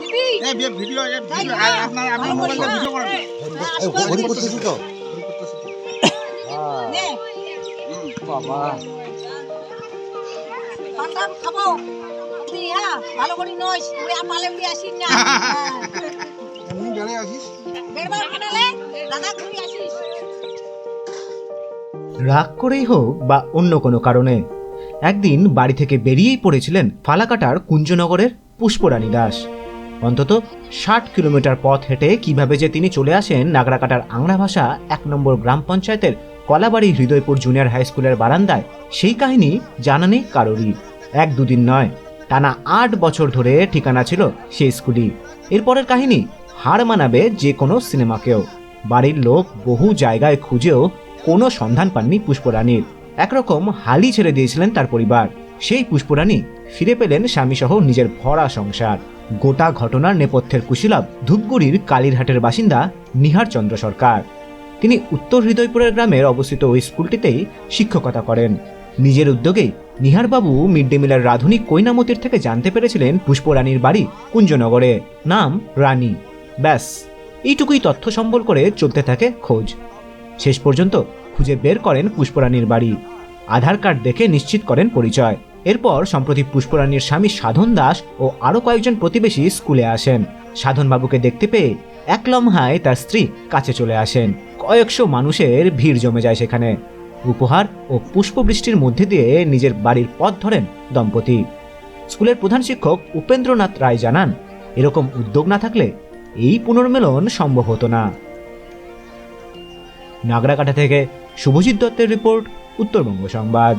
দিদি এই V- video এই তাই ভিডিও না? আ- আপনার আপনার ভালো মোবাইলে করিস না। ভিডিও করেন হ্যাঁ, হরি করতেছি তো। বাবা। খাব। হ্যাঁ ভালো করে নইস তুই আর উড়ে আসিস না। এমনি বেড়ে আসিস? বেরবার কেনালে দাদা ঘুরে আসিস। রাগ করেই হোক বা অন্য কোনো কারণে একদিন বাড়ি থেকে বেরিয়েই পড়েছিলেন ফালাকাটার কুঞ্জনগরের পুষ্পরানী দাস। অন্তত ষাট কিলোমিটার পথ হেঁটে কীভাবে যে তিনি চলে আসেন নাগরাকাটার আংরা ভাষা, এক নম্বর গ্রাম পঞ্চায়েতের কলাবাড়ি হৃদয়পুর জুনিয়র হাই স্কুলের বারান্দায়, সেই কাহিনী জানা নেই কারোরই। এক দুদিন নয়, টানা আট বছর ধরে ঠিকানা ছিল সেই স্কুলই। এরপরের কাহিনী হার মানাবে যে কোনো সিনেমাকেও। বাড়ির লোক বহু জায়গায় খুঁজেও কোনো সন্ধান পাননি পুষ্পরানীর একরকম হালি ছেড়ে দিয়েছিলেন তার পরিবার। সেই পুষ্পরানী ফিরে পেলেন স্বামীসহ নিজের ভরা সংসার। গোটা ঘটনার নেপথ্যের কুশীলব ধূপগুড়ির কালীরহাটের বাসিন্দা নিহার চন্দ্র সরকার। তিনি উত্তর হৃদয়পুরের গ্রামের অবস্থিত ওই স্কুলটিতেই শিক্ষকতা করেন। নিজের উদ্যোগেই নিহারবাবু মিড ডে মিলের রাধুনী কৈনামতির থেকে জানতে পেরেছিলেন পুষ্পরানীর বাড়ি কুঞ্জনগরে। নাম রানী। ব্যাস, এইটুকুই তথ্য সম্বল করে চলতে থাকে খোঁজ। শেষ পর্যন্ত খুঁজে বের করেন পুষ্পরানীর বাড়ি। আধার কার্ড দেখে নিশ্চিত করেন পরিচয়। এরপর সম্প্রতি পুষ্পরানীর স্বামী সাধন দাস ও আরও কয়েকজন প্রতিবেশী স্কুলে আসেন। সাধনবাবুকে দেখতে পেয়ে এক লম্হায় তার স্ত্রী কাছে চলে আসেন। কয়েকশো মানুষের ভিড় জমে যায় সেখানে। উপহার ও পুষ্পবৃষ্টির মধ্যে দিয়ে নিজের বাড়ির পথ ধরেন দম্পতি। স্কুলের প্রধান শিক্ষক উপেন্দ্রনাথ রায় জানান, এরকম উদ্যোগ না থাকলে এই পুনর্মিলন সম্ভব হতো না। নাগরাকাটা থেকে শুভজিৎ দত্তের রিপোর্ট উত্তরবঙ্গ সংবাদ।